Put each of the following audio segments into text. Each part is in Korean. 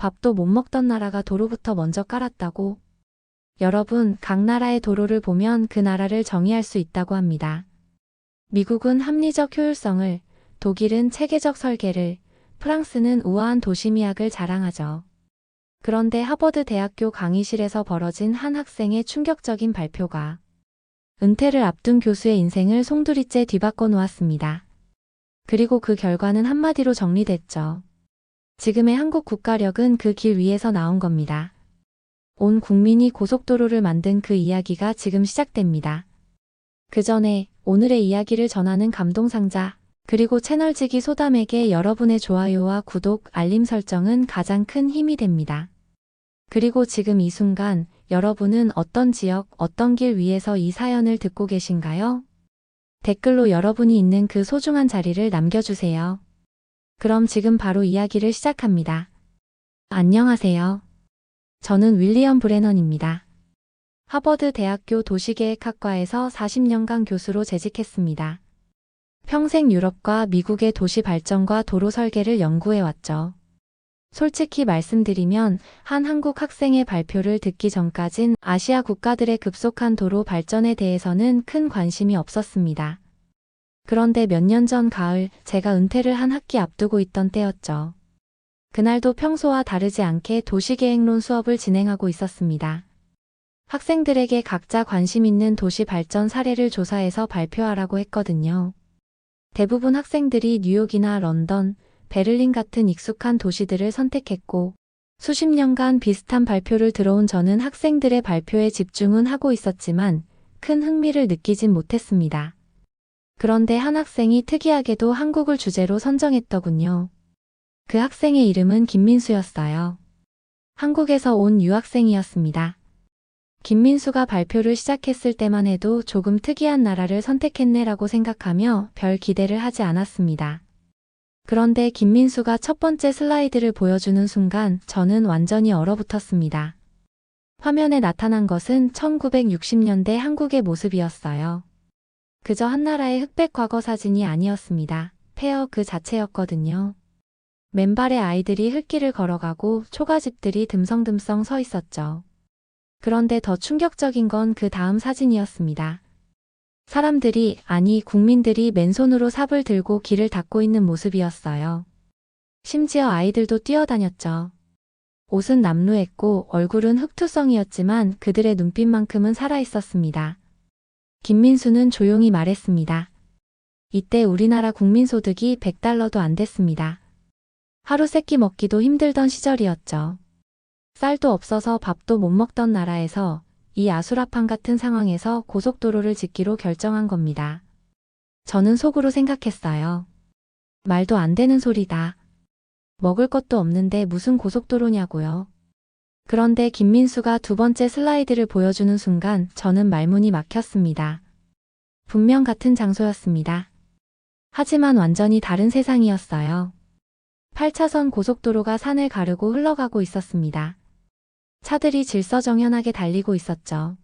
밥도 못 먹던 나라가 도로부터 먼저 깔았다고. 여러분, 각 나라의 도로를 보면 그 나라를 정의할 수 있다고 합니다. 미국은 합리적 효율성을, 독일은 체계적 설계를, 프랑스는 우아한 도시미학을 자랑하죠. 그런데 하버드 대학교 강의실에서 벌어진 한 학생의 충격적인 발표가 은퇴를 앞둔 교수의 인생을 송두리째 뒤바꿔 놓았습니다. 그리고 그 결과는 한마디로 정리됐죠. 지금의 한국 국가력은 그 길 위에서 나온 겁니다. 온 국민이 고속도로를 만든 그 이야기가 지금 시작됩니다. 그 전에 오늘의 이야기를 전하는 감동상자, 그리고 채널지기 소담에게 여러분의 좋아요와 구독, 알림 설정은 가장 큰 힘이 됩니다. 그리고 지금 이 순간 여러분은 어떤 지역, 어떤 길 위에서 이 사연을 듣고 계신가요? 댓글로 여러분이 있는 그 소중한 자리를 남겨주세요. 그럼 지금 바로 이야기를 시작합니다. 안녕하세요. 저는 윌리엄 브레넌입니다. 하버드 대학교 도시계획학과에서 40년간 교수로 재직했습니다. 평생 유럽과 미국의 도시 발전과 도로 설계를 연구해왔죠. 솔직히 말씀드리면 한 한국 학생의 발표를 듣기 전까진 아시아 국가들의 급속한 도로 발전에 대해서는 큰 관심이 없었습니다. 그런데 몇 년 전 가을 제가 은퇴를 한 학기 앞두고 있던 때였죠. 그날도 평소와 다르지 않게 도시계획론 수업을 진행하고 있었습니다. 학생들에게 각자 관심 있는 도시 발전 사례를 조사해서 발표하라고 했거든요. 대부분 학생들이 뉴욕이나 런던, 베를린 같은 익숙한 도시들을 선택했고, 수십 년간 비슷한 발표를 들어온 저는 학생들의 발표에 집중은 하고 있었지만, 큰 흥미를 느끼진 못했습니다. 그런데 한 학생이 특이하게도 한국을 주제로 선정했더군요. 그 학생의 이름은 김민수였어요. 한국에서 온 유학생이었습니다. 김민수가 발표를 시작했을 때만 해도 조금 특이한 나라를 선택했네라고 생각하며 별 기대를 하지 않았습니다. 그런데 김민수가 첫 번째 슬라이드를 보여주는 순간 저는 완전히 얼어붙었습니다. 화면에 나타난 것은 1960년대 한국의 모습이었어요. 그저 한나라의 흑백 과거 사진이 아니었습니다. 페어 그 자체였거든요. 맨발의 아이들이 흙길을 걸어가고 초가집들이 듬성듬성 서 있었죠. 그런데 더 충격적인 건 그 다음 사진이었습니다. 사람들이, 아니, 국민들이 맨손으로 삽을 들고 길을 닦고 있는 모습이었어요. 심지어 아이들도 뛰어다녔죠. 옷은 남루했고 얼굴은 흑투성이었지만 그들의 눈빛만큼은 살아있었습니다. 김민수는 조용히 말했습니다. 이때 우리나라 국민소득이 100달러도 안 됐습니다. 하루 세 끼 먹기도 힘들던 시절이었죠. 쌀도 없어서 밥도 못 먹던 나라에서 이 아수라판 같은 상황에서 고속도로를 짓기로 결정한 겁니다. 저는 속으로 생각했어요. 말도 안 되는 소리다. 먹을 것도 없는데 무슨 고속도로냐고요. 그런데 김민수가 두 번째 슬라이드를 보여주는 순간 저는 말문이 막혔습니다. 분명 같은 장소였습니다. 하지만 완전히 다른 세상이었어요. 8차선 고속도로가 산을 가르고 흘러가고 있었습니다. 차들이 질서정연하게 달리고 있었죠.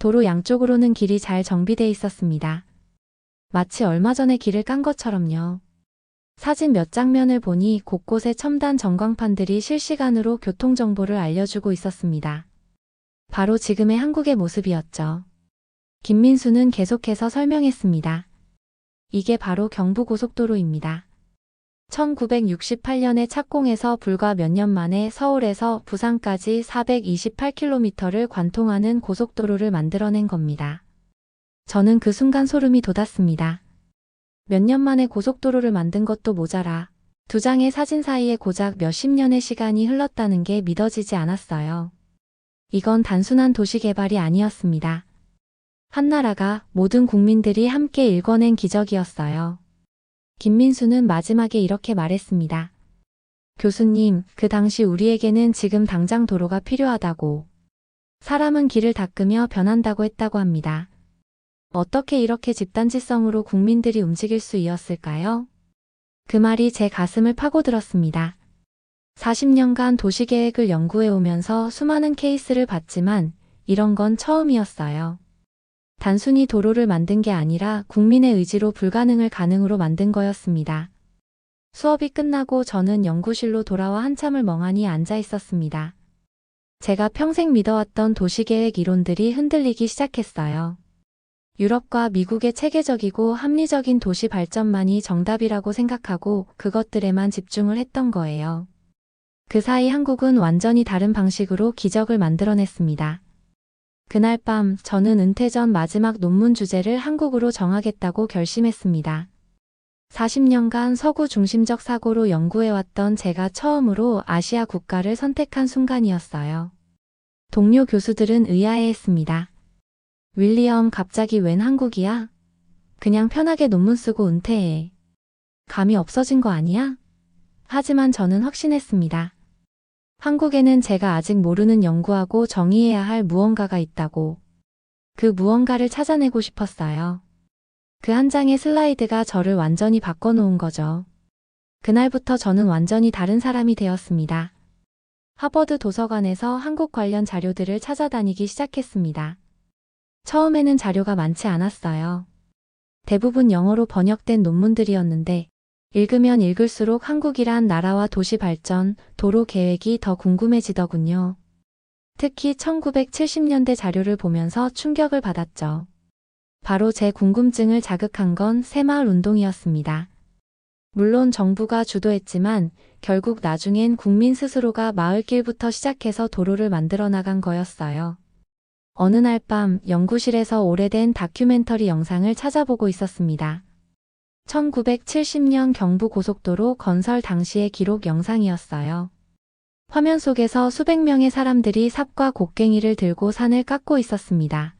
도로 양쪽으로는 길이 잘 정비돼 있었습니다. 마치 얼마 전에 길을 깐 것처럼요. 사진 몇 장면을 보니 곳곳에 첨단 전광판들이 실시간으로 교통정보를 알려주고 있었습니다. 바로 지금의 한국의 모습이었죠. 김민수는 계속해서 설명했습니다. 이게 바로 경부고속도로입니다. 1968년에 착공해서 불과 몇 년 만에 서울에서 부산까지 428km를 관통하는 고속도로를 만들어낸 겁니다. 저는 그 순간 소름이 돋았습니다. 몇 년 만에 고속도로를 만든 것도 모자라 두 장의 사진 사이에 고작 몇십 년의 시간이 흘렀다는 게 믿어지지 않았어요. 이건 단순한 도시 개발이 아니었습니다. 한나라가 모든 국민들이 함께 일궈낸 기적이었어요. 김민수는 마지막에 이렇게 말했습니다. 교수님, 그 당시 우리에게는 지금 당장 도로가 필요하다고. 사람은 길을 닦으며 변한다고 했다고 합니다. 어떻게 이렇게 집단지성으로 국민들이 움직일 수 있었을까요? 그 말이 제 가슴을 파고들었습니다. 40년간 도시계획을 연구해 오면서 수많은 케이스를 봤지만 이런 건 처음이었어요. 단순히 도로를 만든 게 아니라 국민의 의지로 불가능을 가능으로 만든 거였습니다. 수업이 끝나고 저는 연구실로 돌아와 한참을 멍하니 앉아 있었습니다. 제가 평생 믿어왔던 도시계획 이론들이 흔들리기 시작했어요. 유럽과 미국의 체계적이고 합리적인 도시 발전만이 정답이라고 생각하고 그것들에만 집중을 했던 거예요. 그 사이 한국은 완전히 다른 방식으로 기적을 만들어냈습니다. 그날 밤 저는 은퇴 전 마지막 논문 주제를 한국으로 정하겠다고 결심했습니다. 40년간 서구 중심적 사고로 연구해왔던 제가 처음으로 아시아 국가를 선택한 순간이었어요. 동료 교수들은 의아해했습니다. 윌리엄 갑자기 웬 한국이야? 그냥 편하게 논문 쓰고 은퇴해. 감이 없어진 거 아니야? 하지만 저는 확신했습니다. 한국에는 제가 아직 모르는 연구하고 정의해야 할 무언가가 있다고. 그 무언가를 찾아내고 싶었어요. 그 한 장의 슬라이드가 저를 완전히 바꿔놓은 거죠. 그날부터 저는 완전히 다른 사람이 되었습니다. 하버드 도서관에서 한국 관련 자료들을 찾아다니기 시작했습니다. 처음에는 자료가 많지 않았어요. 대부분 영어로 번역된 논문들이었는데 읽으면 읽을수록 한국이란 나라와 도시 발전, 도로 계획이 더 궁금해지더군요. 특히 1970년대 자료를 보면서 충격을 받았죠. 바로 제 궁금증을 자극한 건 새마을 운동이었습니다. 물론 정부가 주도했지만 결국 나중엔 국민 스스로가 마을길부터 시작해서 도로를 만들어 나간 거였어요. 어느 날 밤 연구실에서 오래된 다큐멘터리 영상을 찾아보고 있었습니다. 1970년 경부 고속도로 건설 당시의 기록 영상이었어요. 화면 속에서 수백 명의 사람들이 삽과 곡괭이를 들고 산을 깎고 있었습니다.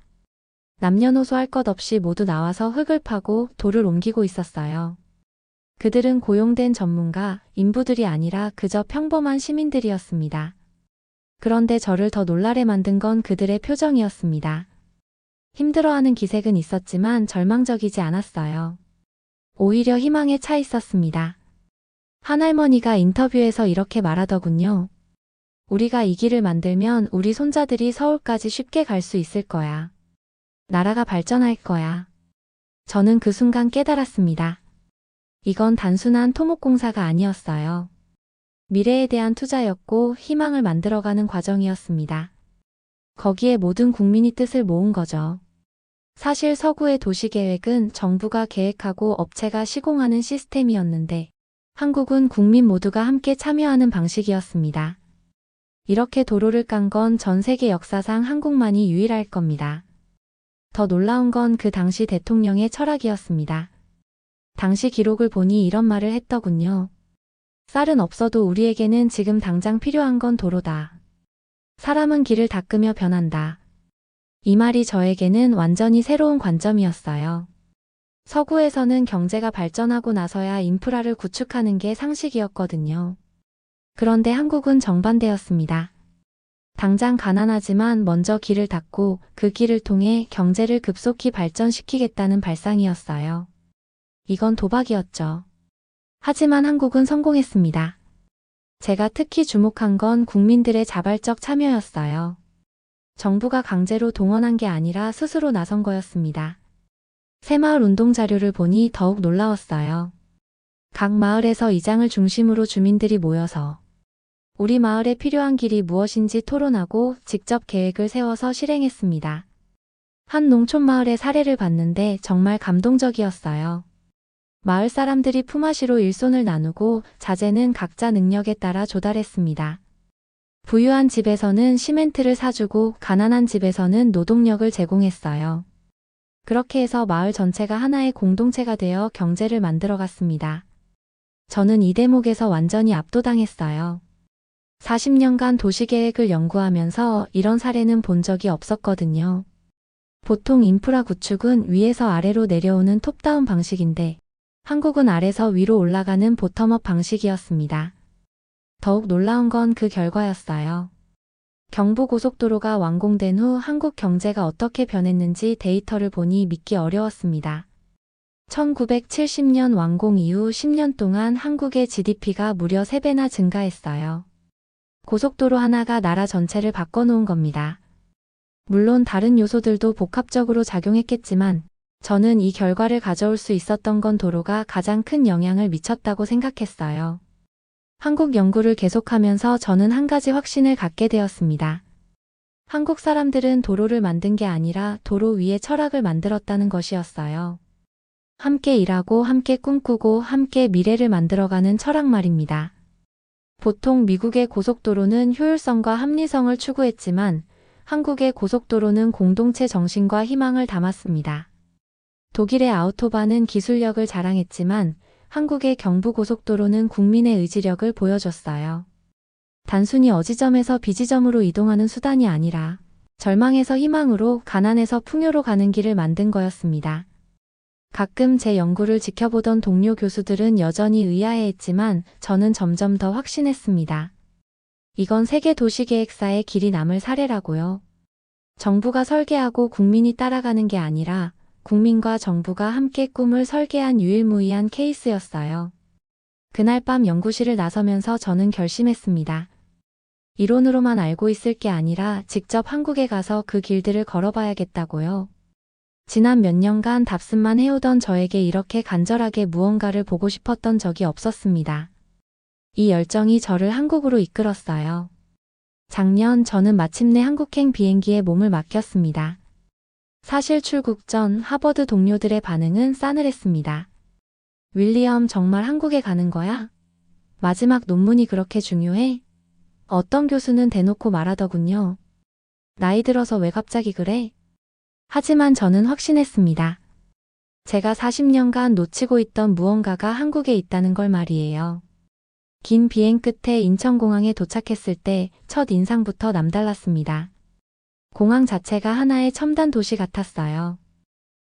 남녀노소 할 것 없이 모두 나와서 흙을 파고 돌을 옮기고 있었어요. 그들은 고용된 전문가, 인부들이 아니라 그저 평범한 시민들이었습니다. 그런데 저를 더 놀라게 만든 건 그들의 표정이었습니다. 힘들어하는 기색은 있었지만 절망적이지 않았어요. 오히려 희망에 차 있었습니다. 한 할머니가 인터뷰에서 이렇게 말하더군요. 우리가 이 길을 만들면 우리 손자들이 서울까지 쉽게 갈 수 있을 거야. 나라가 발전할 거야. 저는 그 순간 깨달았습니다. 이건 단순한 토목공사가 아니었어요. 미래에 대한 투자였고 희망을 만들어가는 과정이었습니다. 거기에 모든 국민이 뜻을 모은 거죠. 사실 서구의 도시계획은 정부가 계획하고 업체가 시공하는 시스템이었는데 한국은 국민 모두가 함께 참여하는 방식이었습니다. 이렇게 도로를 깐 건 전 세계 역사상 한국만이 유일할 겁니다. 더 놀라운 건 그 당시 대통령의 철학이었습니다. 당시 기록을 보니 이런 말을 했더군요. 쌀은 없어도 우리에게는 지금 당장 필요한 건 도로다. 사람은 길을 닦으며 변한다. 이 말이 저에게는 완전히 새로운 관점이었어요. 서구에서는 경제가 발전하고 나서야 인프라를 구축하는 게 상식이었거든요. 그런데 한국은 정반대였습니다. 당장 가난하지만 먼저 길을 닦고 그 길을 통해 경제를 급속히 발전시키겠다는 발상이었어요. 이건 도박이었죠. 하지만 한국은 성공했습니다. 제가 특히 주목한 건 국민들의 자발적 참여였어요. 정부가 강제로 동원한 게 아니라 스스로 나선 거였습니다. 새마을 운동 자료를 보니 더욱 놀라웠어요. 각 마을에서 이장을 중심으로 주민들이 모여서 우리 마을에 필요한 길이 무엇인지 토론하고 직접 계획을 세워서 실행했습니다. 한 농촌 마을의 사례를 봤는데 정말 감동적이었어요. 마을 사람들이 품앗이로 일손을 나누고 자재는 각자 능력에 따라 조달했습니다. 부유한 집에서는 시멘트를 사주고 가난한 집에서는 노동력을 제공했어요. 그렇게 해서 마을 전체가 하나의 공동체가 되어 경제를 만들어갔습니다. 저는 이 대목에서 완전히 압도당했어요. 40년간 도시계획을 연구하면서 이런 사례는 본 적이 없었거든요. 보통 인프라 구축은 위에서 아래로 내려오는 톱다운 방식인데 한국은 아래서 위로 올라가는 보텀업 방식이었습니다. 더욱 놀라운 건 그 결과였어요. 경부고속도로가 완공된 후 한국 경제가 어떻게 변했는지 데이터를 보니 믿기 어려웠습니다. 1970년 완공 이후 10년 동안 한국의 GDP가 무려 3배나 증가했어요. 고속도로 하나가 나라 전체를 바꿔놓은 겁니다. 물론 다른 요소들도 복합적으로 작용했겠지만 저는 이 결과를 가져올 수 있었던 건 도로가 가장 큰 영향을 미쳤다고 생각했어요. 한국 연구를 계속하면서 저는 한 가지 확신을 갖게 되었습니다. 한국 사람들은 도로를 만든 게 아니라 도로 위에 철학을 만들었다는 것이었어요. 함께 일하고 함께 꿈꾸고 함께 미래를 만들어가는 철학 말입니다. 보통 미국의 고속도로는 효율성과 합리성을 추구했지만 한국의 고속도로는 공동체 정신과 희망을 담았습니다. 독일의 아우토반은 기술력을 자랑했지만 한국의 경부고속도로는 국민의 의지력을 보여줬어요. 단순히 어지점에서 비지점으로 이동하는 수단이 아니라 절망에서 희망으로 가난에서 풍요로 가는 길을 만든 거였습니다. 가끔 제 연구를 지켜보던 동료 교수들은 여전히 의아해했지만 저는 점점 더 확신했습니다. 이건 세계 도시계획사의 길이 남을 사례라고요. 정부가 설계하고 국민이 따라가는 게 아니라 국민과 정부가 함께 꿈을 설계한 유일무이한 케이스였어요. 그날 밤 연구실을 나서면서 저는 결심했습니다. 이론으로만 알고 있을 게 아니라 직접 한국에 가서 그 길들을 걸어봐야겠다고요. 지난 몇 년간 답습만 해오던 저에게 이렇게 간절하게 무언가를 보고 싶었던 적이 없었습니다. 이 열정이 저를 한국으로 이끌었어요. 작년 저는 마침내 한국행 비행기에 몸을 맡겼습니다. 사실 출국 전 하버드 동료들의 반응은 싸늘했습니다. 윌리엄 정말 한국에 가는 거야? 마지막 논문이 그렇게 중요해? 어떤 교수는 대놓고 말하더군요. 나이 들어서 왜 갑자기 그래? 하지만 저는 확신했습니다. 제가 40년간 놓치고 있던 무언가가 한국에 있다는 걸 말이에요. 긴 비행 끝에 인천공항에 도착했을 때 첫 인상부터 남달랐습니다. 공항 자체가 하나의 첨단 도시 같았어요.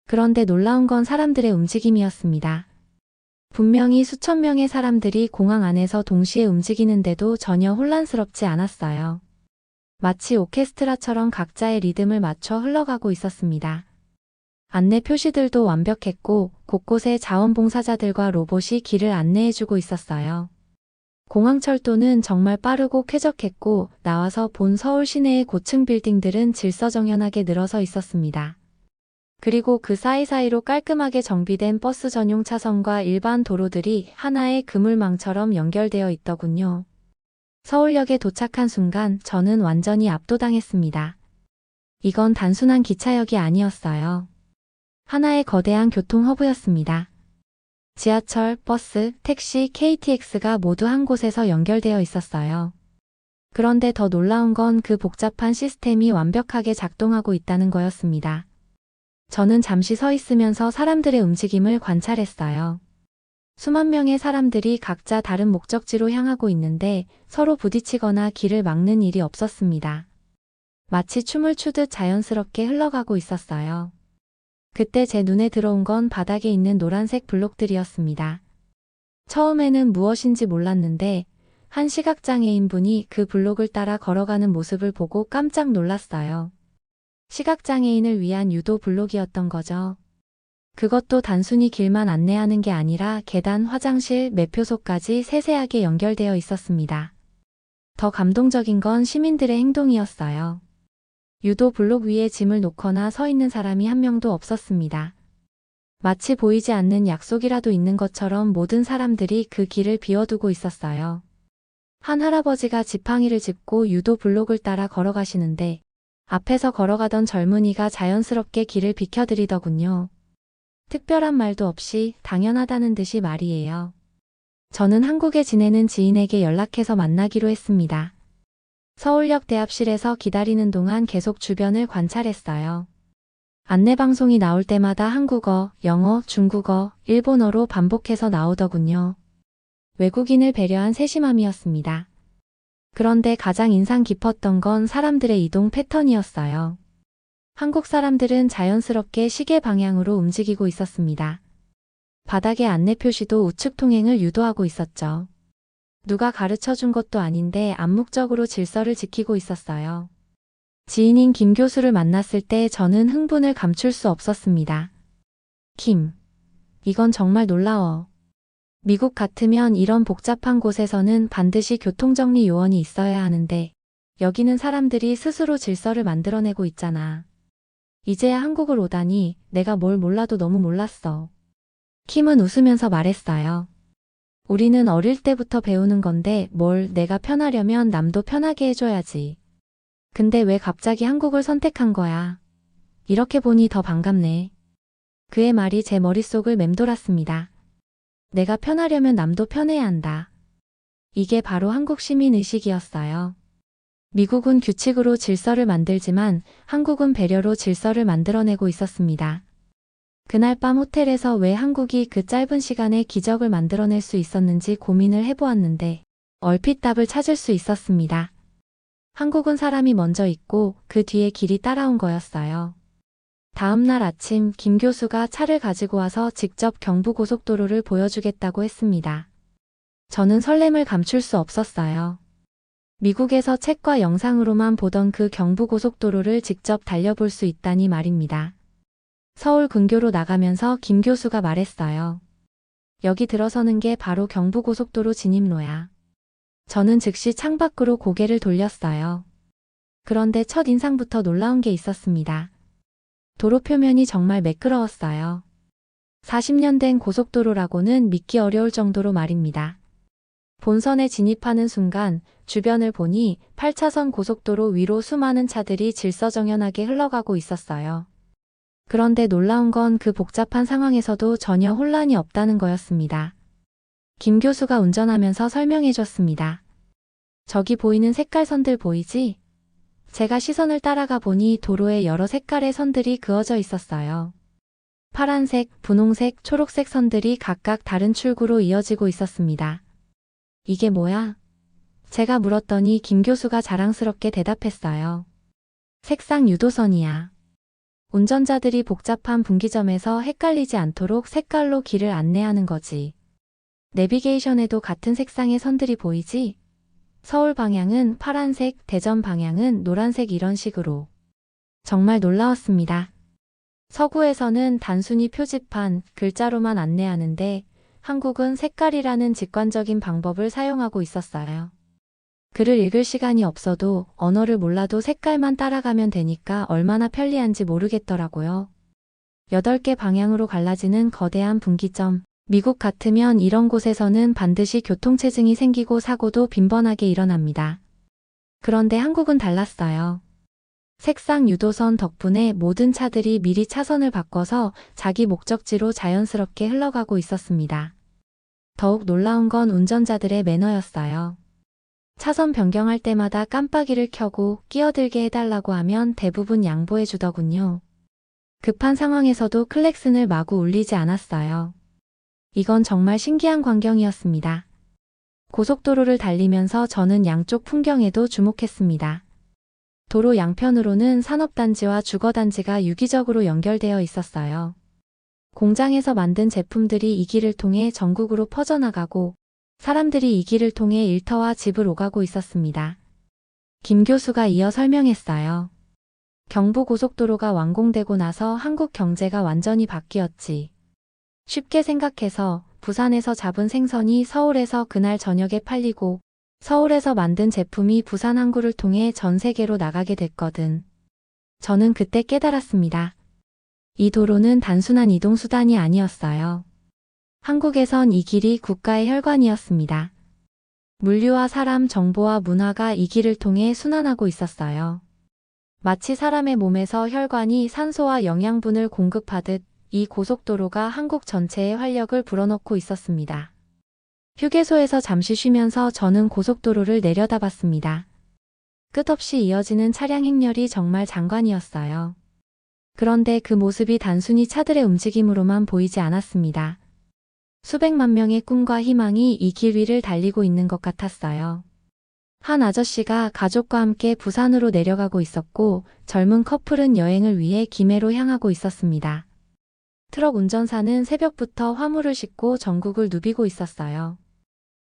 그런데 놀라운 건 사람들의 움직임이었습니다. 분명히 수천 명의 사람들이 공항 안에서 동시에 움직이는데도 전혀 혼란스럽지 않았어요. 마치 오케스트라처럼 각자의 리듬을 맞춰 흘러가고 있었습니다. 안내 표시들도 완벽했고 곳곳에 자원봉사자들과 로봇이 길을 안내해주고 있었어요. 공항철도는 정말 빠르고 쾌적했고 나와서 본 서울 시내의 고층 빌딩들은 질서정연하게 늘어서 있었습니다. 그리고 그 사이사이로 깔끔하게 정비된 버스 전용 차선과 일반 도로들이 하나의 그물망처럼 연결되어 있더군요. 서울역에 도착한 순간 저는 완전히 압도당했습니다. 이건 단순한 기차역이 아니었어요. 하나의 거대한 교통 허브였습니다. 지하철, 버스, 택시, KTX가 모두 한 곳에서 연결되어 있었어요. 그런데 더 놀라운 건 그 복잡한 시스템이 완벽하게 작동하고 있다는 거였습니다. 저는 잠시 서 있으면서 사람들의 움직임을 관찰했어요. 수만 명의 사람들이 각자 다른 목적지로 향하고 있는데 서로 부딪히거나 길을 막는 일이 없었습니다. 마치 춤을 추듯 자연스럽게 흘러가고 있었어요. 그때 제 눈에 들어온 건 바닥에 있는 노란색 블록들이었습니다. 처음에는 무엇인지 몰랐는데 한 시각장애인 분이 그 블록을 따라 걸어가는 모습을 보고 깜짝 놀랐어요. 시각장애인을 위한 유도 블록이었던 거죠. 그것도 단순히 길만 안내하는 게 아니라 계단, 화장실, 매표소까지 세세하게 연결되어 있었습니다. 더 감동적인 건 시민들의 행동이었어요. 유도 블록 위에 짐을 놓거나 서 있는 사람이 한 명도 없었습니다. 마치 보이지 않는 약속이라도 있는 것처럼 모든 사람들이 그 길을 비워두고 있었어요. 한 할아버지가 지팡이를 짚고 유도 블록을 따라 걸어가시는데 앞에서 걸어가던 젊은이가 자연스럽게 길을 비켜드리더군요. 특별한 말도 없이 당연하다는 듯이 말이에요. 저는 한국에 지내는 지인에게 연락해서 만나기로 했습니다. 서울역 대합실에서 기다리는 동안 계속 주변을 관찰했어요. 안내방송이 나올 때마다 한국어, 영어, 중국어, 일본어로 반복해서 나오더군요. 외국인을 배려한 세심함이었습니다. 그런데 가장 인상 깊었던 건 사람들의 이동 패턴이었어요. 한국 사람들은 자연스럽게 시계 방향으로 움직이고 있었습니다. 바닥의 안내 표시도 우측 통행을 유도하고 있었죠. 누가 가르쳐 준 것도 아닌데 암묵적으로 질서를 지키고 있었어요. 지인인 김 교수를 만났을 때 저는 흥분을 감출 수 없었습니다. 김. 이건 정말 놀라워. 미국 같으면 이런 복잡한 곳에서는 반드시 교통정리 요원이 있어야 하는데, 여기는 사람들이 스스로 질서를 만들어내고 있잖아. 이제야 한국을 오다니 내가 뭘 몰라도 너무 몰랐어. 킴은 웃으면서 말했어요. 우리는 어릴 때부터 배우는 건데 뭘 내가 편하려면 남도 편하게 해줘야지. 근데 왜 갑자기 한국을 선택한 거야? 이렇게 보니 더 반갑네. 그의 말이 제 머릿속을 맴돌았습니다. 내가 편하려면 남도 편해야 한다. 이게 바로 한국 시민 의식이었어요. 미국은 규칙으로 질서를 만들지만 한국은 배려로 질서를 만들어내고 있었습니다. 그날 밤 호텔에서 왜 한국이 그 짧은 시간에 기적을 만들어낼 수 있었는지 고민을 해보았는데 얼핏 답을 찾을 수 있었습니다. 한국은 사람이 먼저 있고 그 뒤에 길이 따라온 거였어요. 다음 날 아침 김 교수가 차를 가지고 와서 직접 경부고속도로를 보여주겠다고 했습니다. 저는 설렘을 감출 수 없었어요. 미국에서 책과 영상으로만 보던 그 경부고속도로를 직접 달려볼 수 있다니 말입니다. 서울 근교로 나가면서 김 교수가 말했어요. 여기 들어서는 게 바로 경부고속도로 진입로야. 저는 즉시 창밖으로 고개를 돌렸어요. 그런데 첫 인상부터 놀라운 게 있었습니다. 도로 표면이 정말 매끄러웠어요. 40년 된 고속도로라고는 믿기 어려울 정도로 말입니다. 본선에 진입하는 순간 주변을 보니 8차선 고속도로 위로 수많은 차들이 질서정연하게 흘러가고 있었어요. 그런데 놀라운 건 그 복잡한 상황에서도 전혀 혼란이 없다는 거였습니다. 김 교수가 운전하면서 설명해 줬습니다. 저기 보이는 색깔 선들 보이지? 제가 시선을 따라가 보니 도로에 여러 색깔의 선들이 그어져 있었어요. 파란색, 분홍색, 초록색 선들이 각각 다른 출구로 이어지고 있었습니다. 이게 뭐야? 제가 물었더니 김 교수가 자랑스럽게 대답했어요. 색상 유도선이야. 운전자들이 복잡한 분기점에서 헷갈리지 않도록 색깔로 길을 안내하는 거지. 내비게이션에도 같은 색상의 선들이 보이지? 서울 방향은 파란색, 대전 방향은 노란색 이런 식으로. 정말 놀라웠습니다. 서구에서는 단순히 표지판, 글자로만 안내하는데 한국은 색깔이라는 직관적인 방법을 사용하고 있었어요. 글을 읽을 시간이 없어도 언어를 몰라도 색깔만 따라가면 되니까 얼마나 편리한지 모르겠더라고요. 8개 방향으로 갈라지는 거대한 분기점. 미국 같으면 이런 곳에서는 반드시 교통체증이 생기고 사고도 빈번하게 일어납니다. 그런데 한국은 달랐어요. 색상 유도선 덕분에 모든 차들이 미리 차선을 바꿔서 자기 목적지로 자연스럽게 흘러가고 있었습니다. 더욱 놀라운 건 운전자들의 매너였어요. 차선 변경할 때마다 깜빡이를 켜고 끼어들게 해달라고 하면 대부분 양보해 주더군요. 급한 상황에서도 클렉슨을 마구 울리지 않았어요. 이건 정말 신기한 광경이었습니다. 고속도로를 달리면서 저는 양쪽 풍경에도 주목했습니다. 도로 양편으로는 산업단지와 주거단지가 유기적으로 연결되어 있었어요. 공장에서 만든 제품들이 이 길을 통해 전국으로 퍼져나가고 사람들이 이 길을 통해 일터와 집을 오가고 있었습니다. 김 교수가 이어 설명했어요. 경부고속도로가 완공되고 나서 한국 경제가 완전히 바뀌었지. 쉽게 생각해서 부산에서 잡은 생선이 서울에서 그날 저녁에 팔리고 서울에서 만든 제품이 부산 항구를 통해 전 세계로 나가게 됐거든. 저는 그때 깨달았습니다. 이 도로는 단순한 이동수단이 아니었어요. 한국에선 이 길이 국가의 혈관이었습니다. 물류와 사람, 정보와 문화가 이 길을 통해 순환하고 있었어요. 마치 사람의 몸에서 혈관이 산소와 영양분을 공급하듯 이 고속도로가 한국 전체에 활력을 불어넣고 있었습니다. 휴게소에서 잠시 쉬면서 저는 고속도로를 내려다봤습니다. 끝없이 이어지는 차량 행렬이 정말 장관이었어요. 그런데 그 모습이 단순히 차들의 움직임으로만 보이지 않았습니다. 수백만 명의 꿈과 희망이 이 길 위를 달리고 있는 것 같았어요. 한 아저씨가 가족과 함께 부산으로 내려가고 있었고 젊은 커플은 여행을 위해 김해로 향하고 있었습니다. 트럭 운전사는 새벽부터 화물을 싣고 전국을 누비고 있었어요.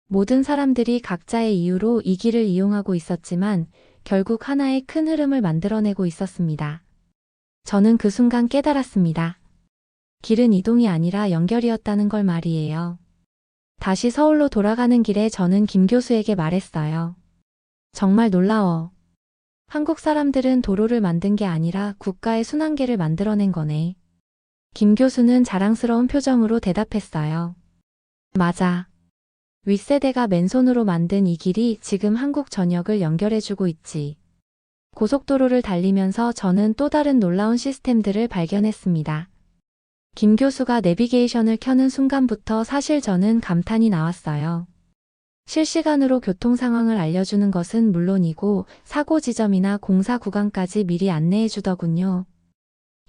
모든 사람들이 각자의 이유로 이 길을 이용하고 있었지만 결국 하나의 큰 흐름을 만들어내고 있었습니다. 저는 그 순간 깨달았습니다. 길은 이동이 아니라 연결이었다는 걸 말이에요. 다시 서울로 돌아가는 길에 저는 김 교수에게 말했어요. 정말 놀라워. 한국 사람들은 도로를 만든 게 아니라 국가의 순환계를 만들어낸 거네. 김 교수는 자랑스러운 표정으로 대답했어요. 맞아. 윗세대가 맨손으로 만든 이 길이 지금 한국 전역을 연결해주고 있지. 고속도로를 달리면서 저는 또 다른 놀라운 시스템들을 발견했습니다. 김 교수가 내비게이션을 켜는 순간부터 사실 저는 감탄이 나왔어요. 실시간으로 교통 상황을 알려주는 것은 물론이고 사고 지점이나 공사 구간까지 미리 안내해 주더군요.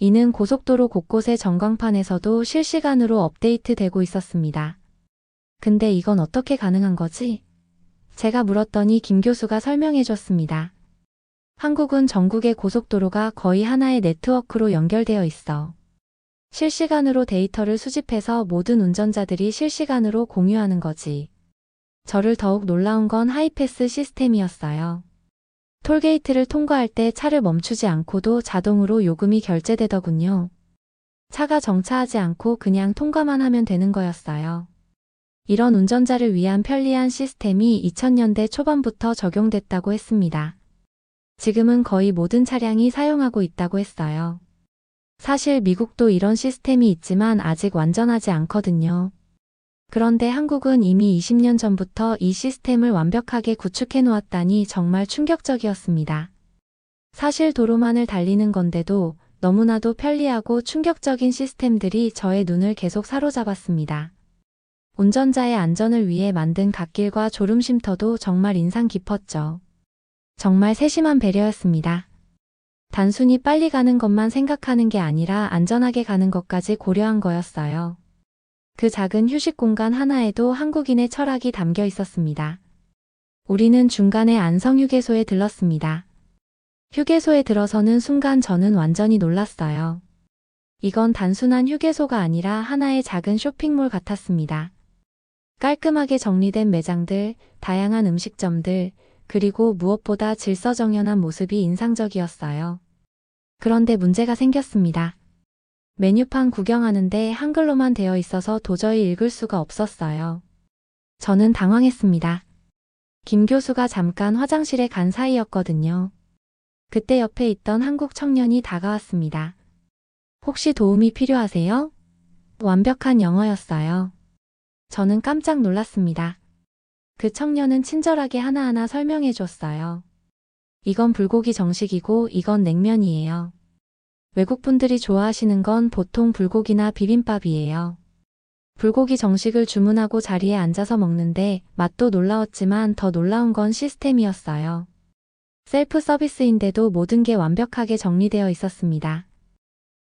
이는 고속도로 곳곳의 전광판에서도 실시간으로 업데이트 되고 있었습니다. 근데 이건 어떻게 가능한 거지? 제가 물었더니 김 교수가 설명해 줬습니다. 한국은 전국의 고속도로가 거의 하나의 네트워크로 연결되어 있어. 실시간으로 데이터를 수집해서 모든 운전자들이 실시간으로 공유하는 거지. 저를 더욱 놀라운 건 하이패스 시스템이었어요. 톨게이트를 통과할 때 차를 멈추지 않고도 자동으로 요금이 결제되더군요. 차가 정차하지 않고 그냥 통과만 하면 되는 거였어요. 이런 운전자를 위한 편리한 시스템이 2000년대 초반부터 적용됐다고 했습니다. 지금은 거의 모든 차량이 사용하고 있다고 했어요. 사실 미국도 이런 시스템이 있지만 아직 완전하지 않거든요. 그런데 한국은 이미 20년 전부터 이 시스템을 완벽하게 구축해 놓았다니 정말 충격적이었습니다. 사실 도로만을 달리는 건데도 너무나도 편리하고 충격적인 시스템들이 저의 눈을 계속 사로잡았습니다. 운전자의 안전을 위해 만든 갓길과 졸음쉼터도 정말 인상 깊었죠. 정말 세심한 배려였습니다. 단순히 빨리 가는 것만 생각하는 게 아니라 안전하게 가는 것까지 고려한 거였어요. 그 작은 휴식 공간 하나에도 한국인의 철학이 담겨 있었습니다. 우리는 중간에 안성 휴게소에 들렀습니다. 휴게소에 들어서는 순간 저는 완전히 놀랐어요. 이건 단순한 휴게소가 아니라 하나의 작은 쇼핑몰 같았습니다. 깔끔하게 정리된 매장들, 다양한 음식점들, 그리고 무엇보다 질서정연한 모습이 인상적이었어요. 그런데 문제가 생겼습니다. 메뉴판 구경하는데 한글로만 되어 있어서 도저히 읽을 수가 없었어요. 저는 당황했습니다. 김 교수가 잠깐 화장실에 간 사이였거든요. 그때 옆에 있던 한국 청년이 다가왔습니다. 혹시 도움이 필요하세요? 완벽한 영어였어요. 저는 깜짝 놀랐습니다. 그 청년은 친절하게 하나하나 설명해 줬어요. 이건 불고기 정식이고 이건 냉면이에요. 외국 분들이 좋아하시는 건 보통 불고기나 비빔밥이에요. 불고기 정식을 주문하고 자리에 앉아서 먹는데 맛도 놀라웠지만 더 놀라운 건 시스템이었어요. 셀프 서비스인데도 모든 게 완벽하게 정리되어 있었습니다.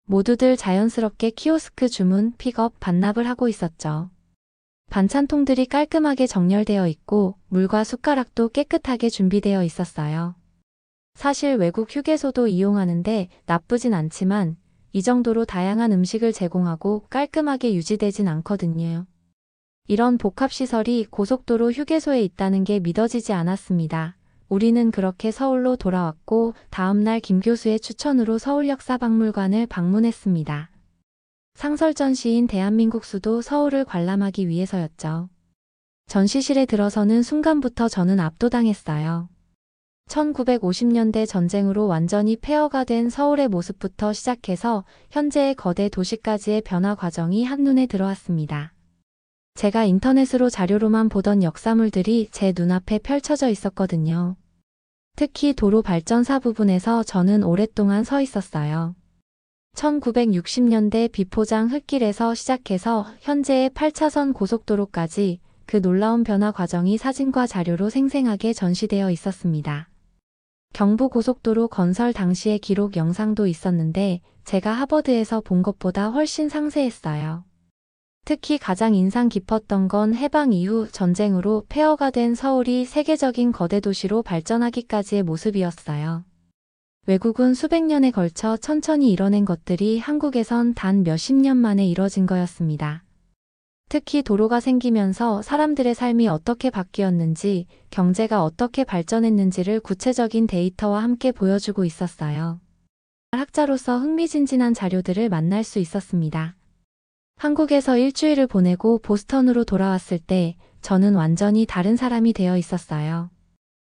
모두들 자연스럽게 키오스크 주문, 픽업, 반납을 하고 있었죠. 반찬통들이 깔끔하게 정렬되어 있고 물과 숟가락도 깨끗하게 준비되어 있었어요. 사실 외국 휴게소도 이용하는데 나쁘진 않지만 이 정도로 다양한 음식을 제공하고 깔끔하게 유지되진 않거든요. 이런 복합시설이 고속도로 휴게소에 있다는 게 믿어지지 않았습니다. 우리는 그렇게 서울로 돌아왔고 다음날 김 교수의 추천으로 서울역사박물관을 방문했습니다. 상설 전 시인 대한민국 수도 서울을 관람하기 위해서였죠. 전시실에 들어서는 순간부터 저는 압도당했어요. 1950년대 전쟁으로 완전히 폐허가 된 서울의 모습부터 시작해서 현재의 거대 도시까지의 변화 과정이 한눈에 들어왔습니다. 제가 인터넷으로 자료로만 보던 역사물들이 제 눈앞에 펼쳐져 있었거든요. 특히 도로 발전사 부분에서 저는 오랫동안 서 있었어요. 1960년대 비포장 흙길에서 시작해서 현재의 8차선 고속도로까지 그 놀라운 변화 과정이 사진과 자료로 생생하게 전시되어 있었습니다. 경부 고속도로 건설 당시의 기록 영상도 있었는데 제가 하버드에서 본 것보다 훨씬 상세했어요. 특히 가장 인상 깊었던 건 해방 이후 전쟁으로 폐허가 된 서울이 세계적인 거대 도시로 발전하기까지의 모습이었어요. 외국은 수백 년에 걸쳐 천천히 이뤄낸 것들이 한국에선 단 몇십 년 만에 이뤄진 거였습니다. 특히 도로가 생기면서 사람들의 삶이 어떻게 바뀌었는지, 경제가 어떻게 발전했는지를 구체적인 데이터와 함께 보여주고 있었어요. 학자로서 흥미진진한 자료들을 만날 수 있었습니다. 한국에서 일주일을 보내고 보스턴으로 돌아왔을 때 저는 완전히 다른 사람이 되어 있었어요.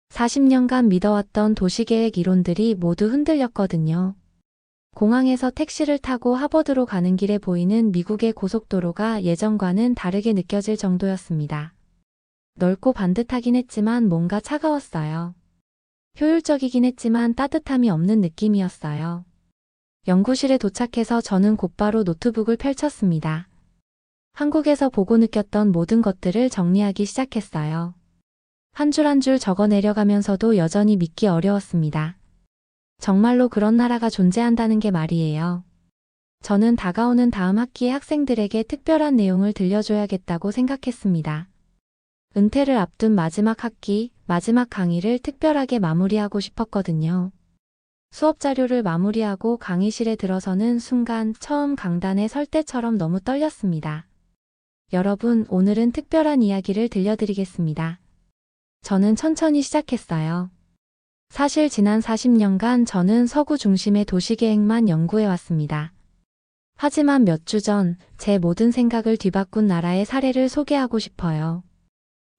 40년간 믿어왔던 도시계획 이론들이 모두 흔들렸거든요. 공항에서 택시를 타고 하버드로 가는 길에 보이는 미국의 고속도로가 예전과는 다르게 느껴질 정도였습니다. 넓고 반듯하긴 했지만 뭔가 차가웠어요. 효율적이긴 했지만 따뜻함이 없는 느낌이었어요. 연구실에 도착해서 저는 곧바로 노트북을 펼쳤습니다. 한국에서 보고 느꼈던 모든 것들을 정리하기 시작했어요. 한 줄 한 줄 적어 내려가면서도 여전히 믿기 어려웠습니다. 정말로 그런 나라가 존재한다는 게 말이에요. 저는 다가오는 다음 학기의 학생들에게 특별한 내용을 들려줘야겠다고 생각했습니다. 은퇴를 앞둔 마지막 학기, 마지막 강의를 특별하게 마무리하고 싶었거든요. 수업 자료를 마무리하고 강의실에 들어서는 순간 처음 강단에 설 때처럼 너무 떨렸습니다. 여러분, 오늘은 특별한 이야기를 들려드리겠습니다. 저는 천천히 시작했어요. 사실 지난 40년간 저는 서구 중심의 도시계획만 연구해 왔습니다. 하지만 몇 주 전 제 모든 생각을 뒤바꾼 나라의 사례를 소개하고 싶어요.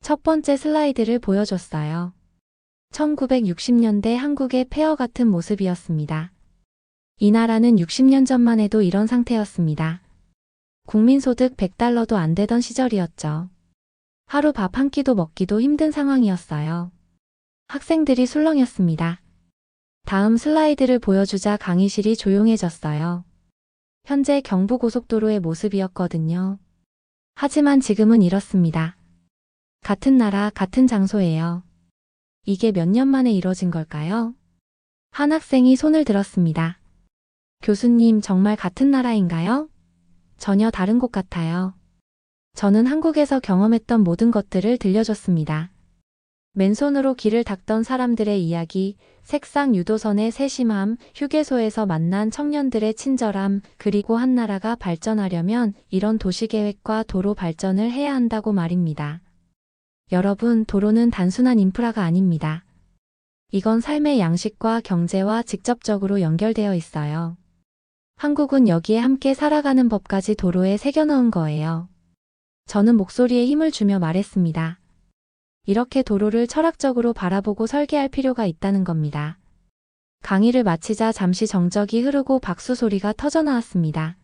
첫 번째 슬라이드를 보여줬어요. 1960년대 한국의 폐허 같은 모습이었습니다. 이 나라는 60년 전만 해도 이런 상태였습니다. 국민소득 100달러도 안 되던 시절이었죠. 하루 밥 한 끼도 먹기도 힘든 상황이었어요. 학생들이 술렁였습니다. 다음 슬라이드를 보여주자 강의실이 조용해졌어요. 현재 경부고속도로의 모습이었거든요. 하지만 지금은 이렇습니다. 같은 나라, 같은 장소예요. 이게 몇 년 만에 이뤄진 걸까요? 한 학생이 손을 들었습니다. 교수님, 정말 같은 나라인가요? 전혀 다른 곳 같아요. 저는 한국에서 경험했던 모든 것들을 들려줬습니다. 맨손으로 길을 닦던 사람들의 이야기, 색상 유도선의 세심함, 휴게소에서 만난 청년들의 친절함, 그리고 한 나라가 발전하려면 이런 도시계획과 도로 발전을 해야 한다고 말입니다. 여러분, 도로는 단순한 인프라가 아닙니다. 이건 삶의 양식과 경제와 직접적으로 연결되어 있어요. 한국은 여기에 함께 살아가는 법까지 도로에 새겨넣은 거예요. 저는 목소리에 힘을 주며 말했습니다. 이렇게 도로를 철학적으로 바라보고 설계할 필요가 있다는 겁니다. 강의를 마치자 잠시 정적이 흐르고 박수 소리가 터져 나왔습니다.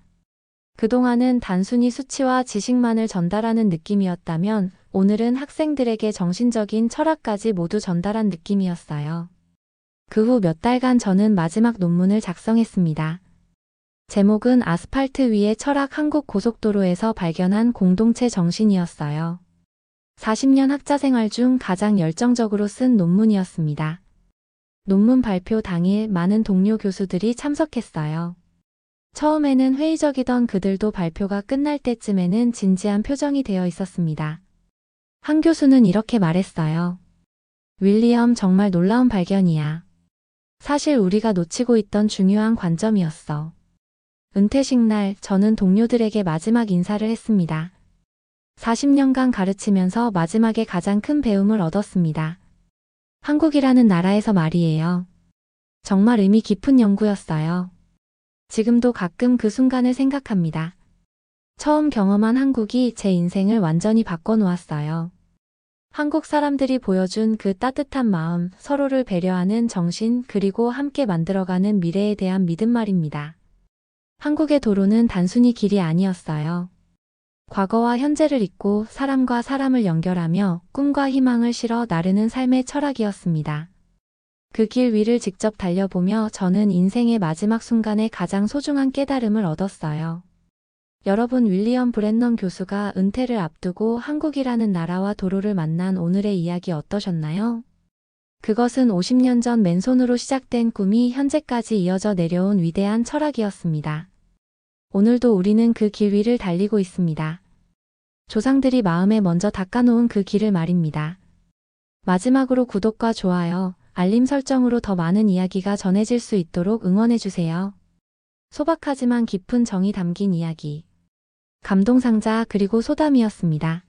그동안은 단순히 수치와 지식만을 전달하는 느낌이었다면 오늘은 학생들에게 정신적인 철학까지 모두 전달한 느낌이었어요. 그 후 몇 달간 저는 마지막 논문을 작성했습니다. 제목은 아스팔트 위의 철학 한국 고속도로에서 발견한 공동체 정신이었어요. 40년 학자 생활 중 가장 열정적으로 쓴 논문이었습니다. 논문 발표 당일 많은 동료 교수들이 참석했어요. 처음에는 회의적이던 그들도 발표가 끝날 때쯤에는 진지한 표정이 되어 있었습니다. 한 교수는 이렇게 말했어요. 윌리엄 정말 놀라운 발견이야. 사실 우리가 놓치고 있던 중요한 관점이었어. 은퇴식 날 저는 동료들에게 마지막 인사를 했습니다. 40년간 가르치면서 마지막에 가장 큰 배움을 얻었습니다. 한국이라는 나라에서 말이에요. 정말 의미 깊은 연구였어요. 지금도 가끔 그 순간을 생각합니다. 처음 경험한 한국이 제 인생을 완전히 바꿔놓았어요. 한국 사람들이 보여준 그 따뜻한 마음, 서로를 배려하는 정신, 그리고 함께 만들어가는 미래에 대한 믿음 말입니다. 한국의 도로는 단순히 길이 아니었어요. 과거와 현재를 잇고 사람과 사람을 연결하며 꿈과 희망을 실어 나르는 삶의 철학이었습니다. 그 길 위를 직접 달려보며 저는 인생의 마지막 순간에 가장 소중한 깨달음을 얻었어요. 여러분 윌리엄 브랜넌 교수가 은퇴를 앞두고 한국이라는 나라와 도로를 만난 오늘의 이야기 어떠셨나요? 그것은 50년 전 맨손으로 시작된 꿈이 현재까지 이어져 내려온 위대한 철학이었습니다. 오늘도 우리는 그 길 위를 달리고 있습니다. 조상들이 마음에 먼저 닦아놓은 그 길을 말입니다. 마지막으로 구독과 좋아요, 알림 설정으로 더 많은 이야기가 전해질 수 있도록 응원해주세요. 소박하지만 깊은 정이 담긴 이야기. 감동상자 그리고 소담이었습니다.